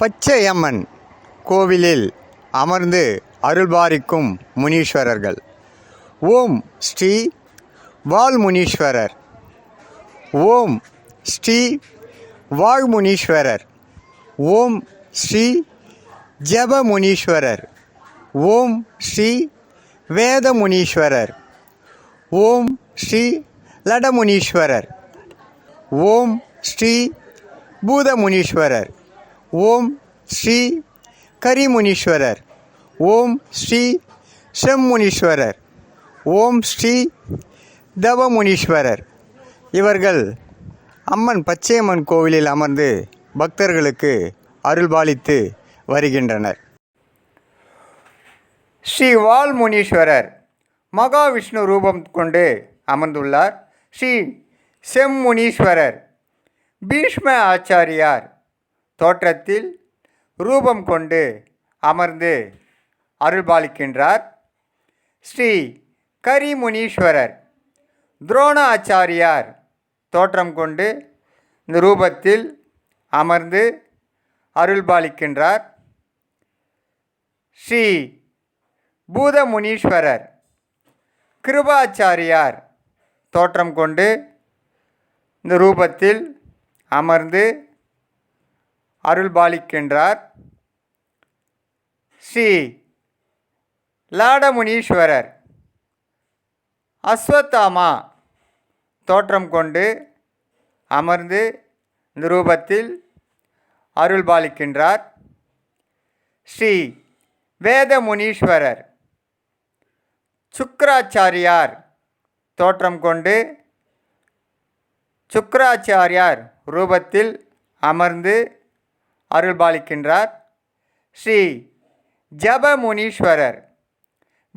பச்சையம்மன் கோவிலில் அமர்ந்து அருள்பாரிக்கும் முனீஸ்வரர்கள். ஓம் ஸ்ரீ வால்முனீஸ்வரர். ஓம் ஸ்ரீ வாழ்முனீஸ்வரர் ஓம் ஸ்ரீ ஜபமுனீஸ்வரர். ஓம் ஸ்ரீ வேதமுனீஸ்வரர். ஓம் ஸ்ரீ லடமுனீஸ்வரர். ஓம் ஸ்ரீ பூதமுனீஸ்வரர். ஓம் ஸ்ரீ கரிமுனீஸ்வரர். ஓம் ஸ்ரீ செம்முனீஸ்வரர். ஓம் ஸ்ரீ தவமுனீஸ்வரர். இவர்கள் அம்மன் பச்சையம்மன் கோவிலில் அமர்ந்து பக்தர்களுக்கு அருள்பாலித்து வருகின்றனர். ஸ்ரீ வால்முனீஸ்வரர் மகாவிஷ்ணு ரூபம் கொண்டு அமர்ந்துள்ளார். ஸ்ரீ செம்முனீஸ்வரர் பீஷ்ம ஆச்சாரியார் தோற்றத்தில் ரூபம் கொண்டு அமர்ந்து அருள்பாலிக்கின்றார். ஸ்ரீ கரிமுனீஸ்வரர் துரோண ஆச்சாரியார் தோற்றம் கொண்டு இந்த ரூபத்தில் அமர்ந்து அருள்பாலிக்கின்றார். ஸ்ரீ பூதமுனீஸ்வரர் கிருபாச்சாரியார் தோற்றம் கொண்டு இந்த ரூபத்தில் அமர்ந்து அருள்பாலிக்கின்றார் ஸ்ரீ லாடமுனீஸ்வரர். அஸ்வத்தாமா தோற்றம் கொண்டு அமர்ந்து இந்த ரூபத்தில் அருள்பாலிக்கின்றார் ஸ்ரீ வேதமுனீஸ்வரர். சுக்கராச்சாரியார் தோற்றம் கொண்டு சுக்கராச்சாரியார் ரூபத்தில் அமர்ந்து அருள்பாலிக்கின்றார். ஸ்ரீ ஜபமுனீஸ்வரர்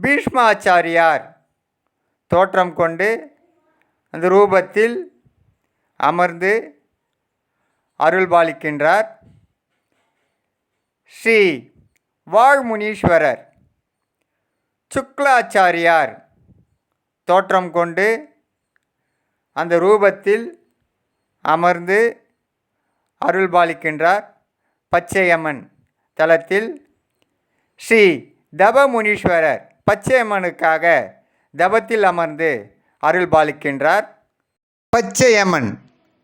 பீஷ்மாச்சாரியார் தோற்றம் கொண்டு அந்த ரூபத்தில் அமர்ந்து அருள்பாலிக்கின்றார். ஸ்ரீ வாழ்முனீஸ்வரர் சுக்லாச்சாரியார் தோற்றம் கொண்டு அந்த ரூபத்தில் அமர்ந்து அருள்பாலிக்கின்றார் பச்சையம்மன் தலத்தில் ஸ்ரீ தபமுனீஸ்வரர் பச்சையம்மனுக்காக தபத்தில் அமர்ந்து அருள்பாலிக்கின்றார். பச்சையம்மன்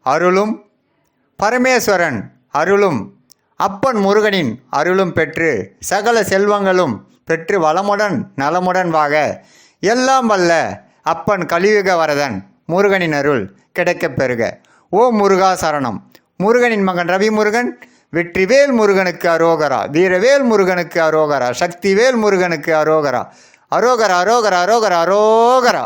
அருளும் பரமேஸ்வரன் அருளும் அப்பன் முருகனின் அருளும் பெற்று சகல செல்வங்களும் பெற்று வளமுடன் நலமுடன் வாக. எல்லாம் வல்ல அப்பன் கலியுக வரதன் முருகனின் அருள் கிடைக்கப் பெறுக. ஓ முருகா சரணம். முருகனின் மகன் ரவி முருகன் வெற்றிவேல் முருகனுக்கு அரோகரா வீரவேல் முருகனுக்கு அரோகரா சக்திவேல் முருகனுக்கு அரோகரா. அரோகரா அரோகரா அரோகரா அரோகரா.